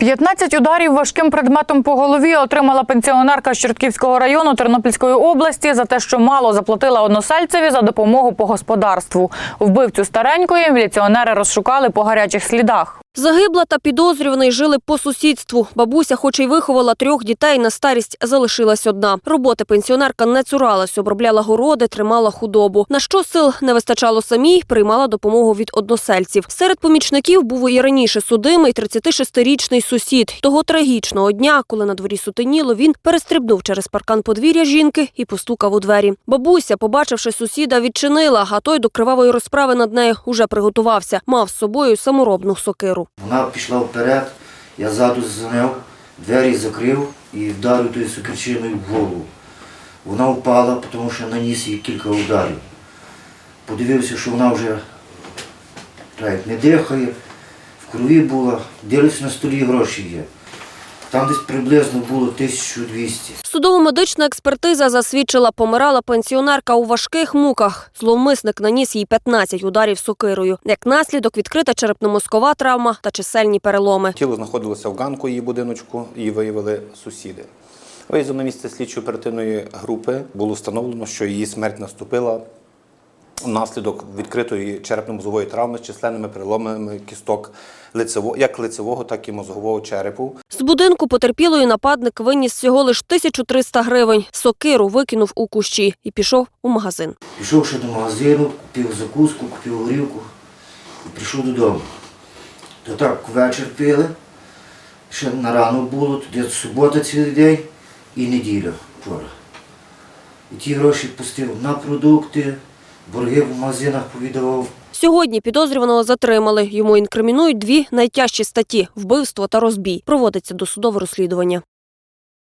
15 ударів важким предметом по голові отримала пенсіонерка з Чортківського району Тернопільської області за те, що мало заплатила односельцеві за допомогу по господарству. Вбивцю старенької міліціонери розшукали по гарячих слідах. Загибла та підозрюваний жили по сусідству. Бабуся, хоч й виховала трьох дітей, на старість залишилась одна. Роботи пенсіонерка не цуралась, обробляла городи, тримала худобу. На що сил не вистачало самій, приймала допомогу від односельців. Серед помічників був і раніше судимий 36-річний сусід. Того трагічного дня, коли на дворі сутеніло, він перестрибнув через паркан подвір'я жінки і постукав у двері. Бабуся, побачивши сусіда, відчинила, а той до кривавої розправи над нею уже приготувався. Мав з собою саморобну сокиру. Вона пішла вперед, я ззаду зняв, двері закрив і вдарив тою сукерчиною в голову. Вона впала, тому що наніс їй кілька ударів. Подивився, що вона вже не дихає, в крові була, дивився на столі гроші є. Там десь приблизно було 1200. Судово-медична експертиза засвідчила, помирала пенсіонерка у важких муках. Зловмисник наніс їй 15 ударів сокирою. Як наслідок відкрита черепно-мозкова травма та чисельні переломи. Тіло знаходилося в ганку її будиночку, її виявили сусіди. Виїздом на місце слідчої оперативної групи було встановлено, що її смерть наступила внаслідок відкритої черепно-мозгової травми з численними переломами кісток лицево, як лицевого, так і мозгового черепу. З будинку потерпілої нападник виніс всього лиш 1300 гривень. Сокиру викинув у кущі і пішов у магазин. Пішов ще до магазину, купив закуску, купив горілку і прийшов додому. То так вечір пили, ще на рано було, тоді субота цілий день і неділя вчора. І ті гроші пустив на продукти, борги в магазинах повідував. Сьогодні підозрюваного затримали. Йому інкримінують дві найтяжчі статті – вбивство та розбій. Проводиться досудове розслідування.